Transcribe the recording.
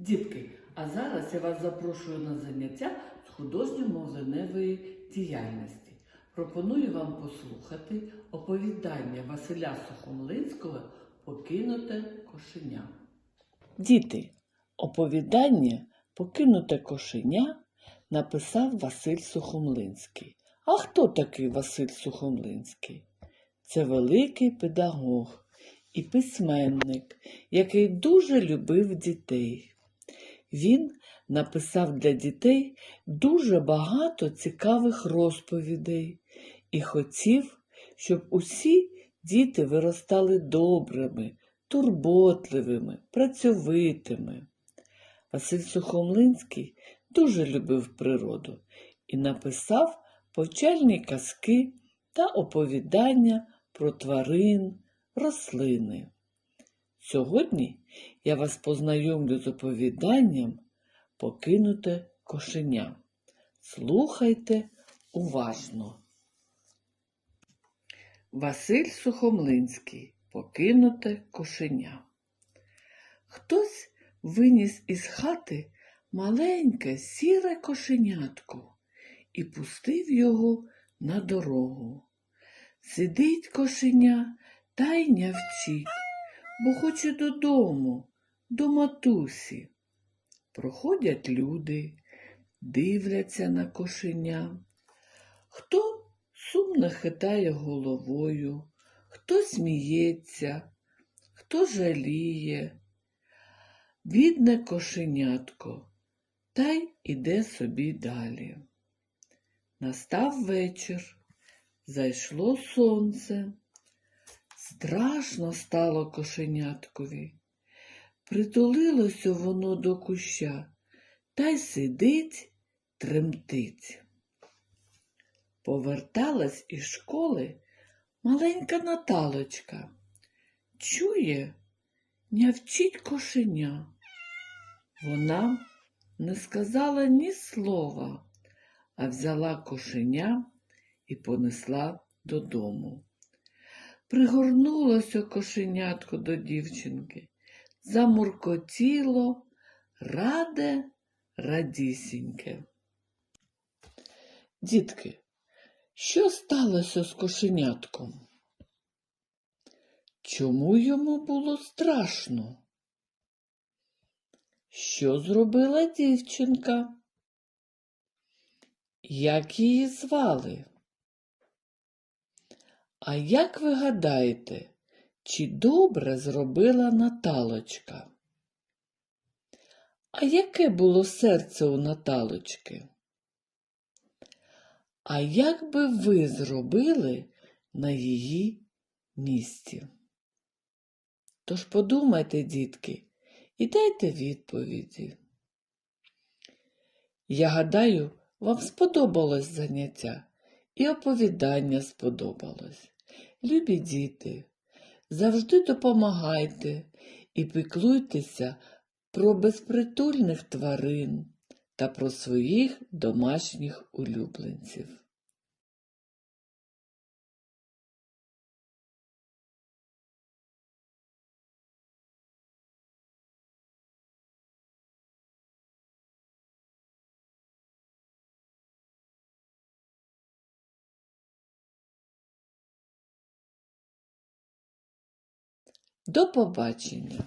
Дітки, а зараз я вас запрошую на заняття з художньо-мовленевої діяльності. Пропоную вам послухати оповідання Василя Сухомлинського Покинуте кошеня. Діти, оповідання Покинуте кошеня написав Василь Сухомлинський. А хто такий Василь Сухомлинський? Це великий педагог і письменник, який дуже любив дітей. Він написав для дітей дуже багато цікавих розповідей і хотів, щоб усі діти виростали добрими, турботливими, працьовитими. Василь Сухомлинський дуже любив природу і написав повчальні казки та оповідання про тварин, рослини. Сьогодні я вас познайомлю з оповіданням Покинуте кошеня. Слухайте уважно. Василь Сухомлинський Покинуте кошеня. Хтось виніс із хати маленьке сіре кошенятко і пустив його на дорогу. Сидить кошеня та й нявчить, бо хоче додому, до матусі. Проходять люди, дивляться на кошеня. Хто сумно хитає головою, хто сміється, хто жаліє. Бідне кошенятко, та й іде собі далі. Настав вечір, зайшло сонце. Страшно стало кошеняткові. Притулилося воно до куща та й сидить, тремтить. Поверталась із школи маленька Наталочка. Чує, нявчить кошеня. Вона не сказала ні слова, а взяла кошеня і понесла додому. Пригорнулося кошенятко до дівчинки, замуркотіло, раде, радісіньке. Дітки, що сталося з кошенятком? Чому йому було страшно? Що зробила дівчинка? Як її звали? А як ви гадаєте, чи добре зробила Наталочка? А яке було серце у Наталочки? А як би ви зробили на її місці? Тож подумайте, дітки, і дайте відповіді. Я гадаю, вам сподобалось заняття і оповідання сподобалось. Любі діти, завжди допомагайте і піклуйтеся про безпритульних тварин та про своїх домашніх улюбленців. До побачення!